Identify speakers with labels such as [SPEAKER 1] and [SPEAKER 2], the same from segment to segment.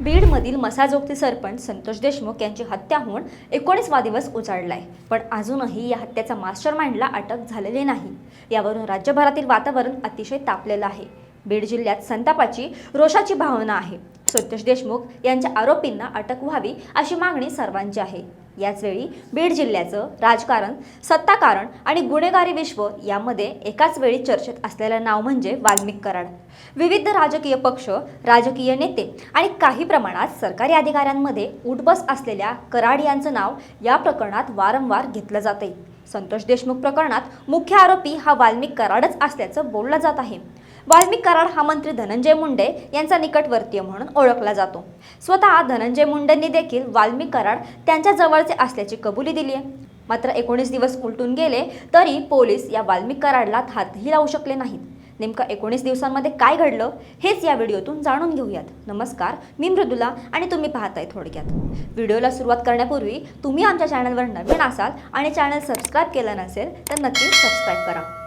[SPEAKER 1] बीडमधील मसाजोगती सरपंच संतोष देशमुख यांची हत्या होऊन एकोणीसवा दिवस उजाडलाय. पण अजूनही या हत्येचा मास्टर माइंडला अटक झालेली नाही. यावरून राज्यभरातील वातावरण अतिशय तापलेलं आहे. बीड जिल्ह्यात संतापाची रोषाची भावना आहे. संतोष देशमुख यांच्या आरोपींना अटक व्हावी अशी मागणी सर्वांची आहे. याचवेळी बीड जिल्ह्याचं राजकारण सत्ताकारण आणि गुन्हेगारी विश्व यामध्ये एकाच वेळी चर्चेत असलेलं नाव म्हणजे वाल्मिक कराड विविध राजकीय पक्ष राजकीय नेते आणि काही प्रमाणात सरकारी अधिकाऱ्यांमध्ये उठबस असलेल्या कराड यांचं नाव या प्रकरणात वारंवार घेतलं जाते संतोष देशमुख प्रकरणात मुख्य आरोपी हा वाल्मिक कराडच असल्याचं बोललं जात आहे. वाल्मिक कराड हा मंत्री धनंजय मुंडे यांचा निकटवर्तीय म्हणून ओळखला जातो. स्वतः धनंजय मुंडेंनी देखील वाल्मिक कराड त्यांच्या जवळचे असल्याची कबुली दिली आहे. मात्र एकोणीस दिवस उलटून गेले तरी पोलीस या वाल्मिक कराडला हातही लावू शकले नाहीत. नेमकं एकोणीस दिवसांमध्ये काय घडलं हेच या व्हिडिओतून जाणून घेऊयात. नमस्कार मी मृदुला आणि तुम्ही पाहताय थोडक्यात. व्हिडिओला सुरुवात करण्यापूर्वी तुम्ही आमच्या चॅनलवर नवीन असाल आणि चॅनल सबस्क्राईब केलं नसेल तर नक्की सबस्क्राईब करा.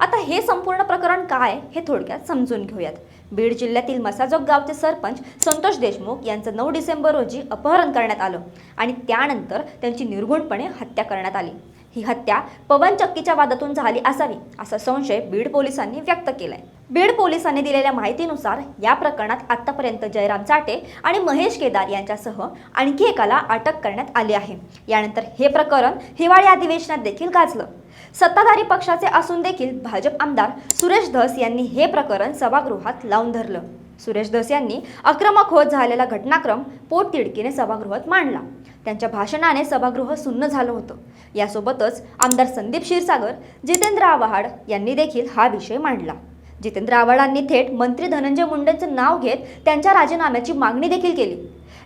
[SPEAKER 1] आता हे संपूर्ण प्रकरण काय हे थोडक्यात समजून घेऊयात. बीड जिल्ह्यातील मसाजोग गावचे सरपंच संतोष देशमुख यांचं नऊ डिसेंबर रोजी अपहरण करण्यात आलं आणि त्यानंतर त्यांची निर्गुणपणे हत्या करण्यात आली. ही हत्या पवन चक्कीच्या वादातून झाली असावी असा संशय बीड पोलिसांनी व्यक्त केलाय. बीड पोलिसांनी दिलेल्या माहितीनुसार या प्रकरणात आतापर्यंत जयराम चाटे आणि महेश केदार यांच्यासह आणखी एकाला अटक करण्यात आली आहे. यानंतर हे प्रकरण हिवाळी अधिवेशनात देखील गाजलं. सत्ताधारी पक्षाचे असून देखील भाजप आमदार सुरेश धस यांनी हे प्रकरण सभागृहात लावून धरलं. सुरेश धस यांनी आक्रमक होत झालेला घटनाक्रम पोटतिडकीने सभागृहात मांडला. त्यांच्या भाषणाने सभागृह सुन्न झालं होतं. यासोबतच आमदार संदीप क्षीरसागर जितेंद्र आव्हाड यांनी देखील हा विषय मांडला. जितेंद्र आव्हाडांनी थेट मंत्री धनंजय मुंडेंचं नाव घेत त्यांच्या राजीनाम्याची मागणी देखील केली.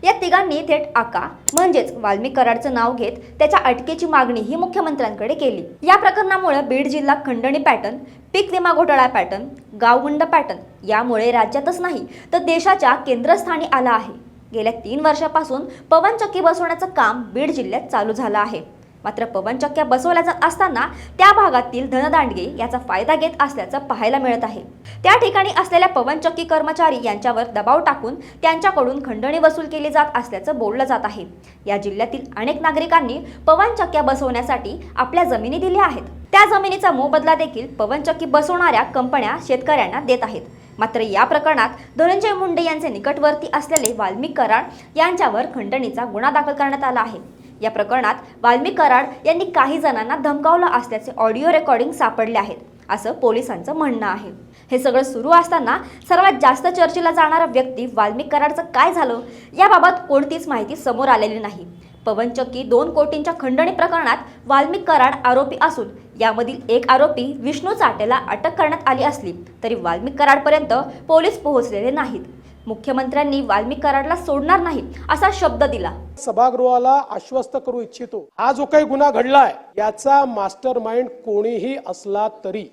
[SPEAKER 1] या तिघांनी थेट आका म्हणजेच वाल्मिक कराडचं नाव घेत त्याच्या अटकेची मागणी ही मुख्यमंत्र्यांकडे केली. या प्रकरणामुळे बीड जिल्हा खंडणी पॅटर्न पीक विमा घोटाळा पॅटर्न गावगुंड पॅटर्न यामुळे राज्यातच नाही तर देशाच्या केंद्रस्थानी आला आहे. गेल्या तीन वर्षापासून पवनचक्की बसवण्याचं काम बीड जिल्ह्यात चालू झालं आहे. मात्र पवनचक्क्या बसवल्या जात असताना त्या भागातील धनदांडगे याचा फायदा घेत असल्याचं पाहायला मिळत आहे. त्या ठिकाणी असलेल्या पवनचक्की कर्मचारी यांच्यावर दबाव टाकून त्यांच्याकडून खंडणी वसूल केली जात असल्याचं बोललं जात आहे. या जिल्ह्यातील अनेक नागरिकांनी पवनचक्क्या बसवण्यासाठी आपल्या जमिनी दिल्या आहेत. त्या जमिनीचा मोबदला देखील पवनचक्की बसवणाऱ्या कंपन्या शेतकऱ्यांना देत आहेत. मात्र या प्रकरणात धनंजय मुंडे यांचे निकटवर्ती असलेले वाल्मिक कराड यांच्यावर खंडणीचा गुन्हा दाखल करण्यात आला आहे. या प्रकरणात वाल्मिक कराड यांनी काही जणांना धमकावलं असल्याचे ऑडिओ रेकॉर्डिंग सापडले आहेत असं पोलिसांचं म्हणणं आहे. हे सगळं सुरू असताना सर्वात जास्त चर्चेला जाणारा व्यक्ती वाल्मिक कराडचं काय झालं याबाबत कोणतीच माहिती समोर आलेली नाही. पवनचक्की दोन कोटींच्या खंडणी प्रकरणात वाल्मिक कराड आरोपी असून यामधील एक आरोपी विष्णू चाटेला अटक करण्यात आली असली तरी वाल्मिक कराडपर्यंत पोलीस पोहोचलेले नाहीत. मुख्यमंत्र्यांनी वाल्मिक कराडला सोडणार नाही असा शब्द दिला.
[SPEAKER 2] सभागृहाला आश्वस्त करू इच्छितो. हा जो काही गुन्हा घडलाय याचा मास्टर माइंड कोणीही असला तरी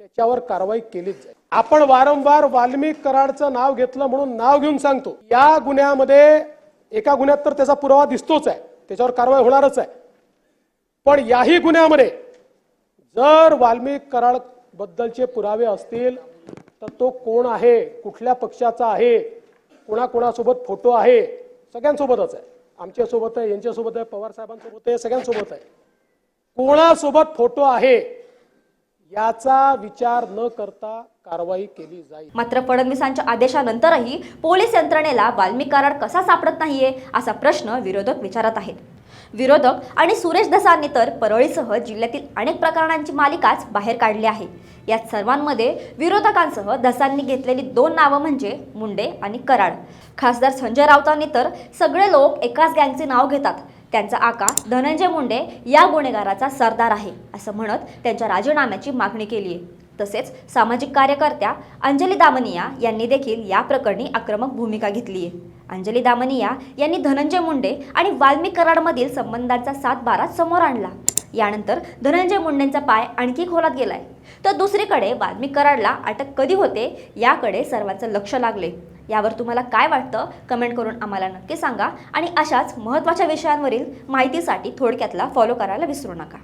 [SPEAKER 2] त्याच्यावर कारवाई केलीच जाईल. आपण वारंवार वाल्मिक कराडचं नाव घेतलं म्हणून नाव घेऊन सांगतो. या गुन्ह्यामध्ये एका गुन्ह्यात तर त्याचा पुरावा दिसतोच आहे. त्याच्यावर कारवाई होणारच आहे. पण याही गुन्ह्यामध्ये जर वाल्मिक कराड बद्दलचे पुरावे असतील तर तो कोण आहे? कुठल्या पक्षाचा आहे? कोणाकोणासोबत फोटो आहे? सगळ्यांसोबतच आहे. आमच्यासोबत आहे यांच्यासोबत आहे पवार साहेबांसोबत आहे सगळ्यांसोबत आहे. कोणासोबत फोटो आहे? याचा विचार न करता कारवाई केली जाईल.
[SPEAKER 1] मात्र फडणवीसांच्या आदेशानंतरही पोलीस यंत्रणेला बाल्मी कराड कसा सापडत नाहीये असा प्रश्न विरोधक विचारत आहेत. विरोधक आणि सुरेश दसांनी तर परळीसह जिल्ह्यातील अनेक प्रकरणांची मालिकाच बाहेर काढली आहे. यात सर्वांमध्ये विरोधकांसह दसांनी घेतलेली दोन नावं म्हणजे मुंडे आणि कराड. खासदार संजय राऊतांनी तर सगळे लोक एकाच गँगचे नाव घेतात. त्यांचा आका धनंजय मुंडे या गुन्हेगाराचा सरदार आहे असं म्हणत त्यांच्या राजीनाम्याची मागणी केली आहे तसेच सामाजिक कार्यकर्त्या अंजली दामनिया यांनी देखील या प्रकरणी आक्रमक भूमिका घेतली आहे. अंजली दामनिया यांनी धनंजय मुंडे आणि वाल्मिक कराडमधील संबंधांचा सात बारा समोर आणला. यानंतर धनंजय मुंडेंचा पाय आणखी खोलात गेलाय. तर दुसरीकडे वाल्मिक कराडला अटक कधी होते याकडे सर्वांचं लक्ष लागले. यावर तुम्हाला काय वाटतं? कमेंट करून आम्हाला नक्की सांगा आणि अशाच महत्त्वाच्या विषयांवरील माहितीसाठी थोडक्यातला फॉलो करायला विसरू नका.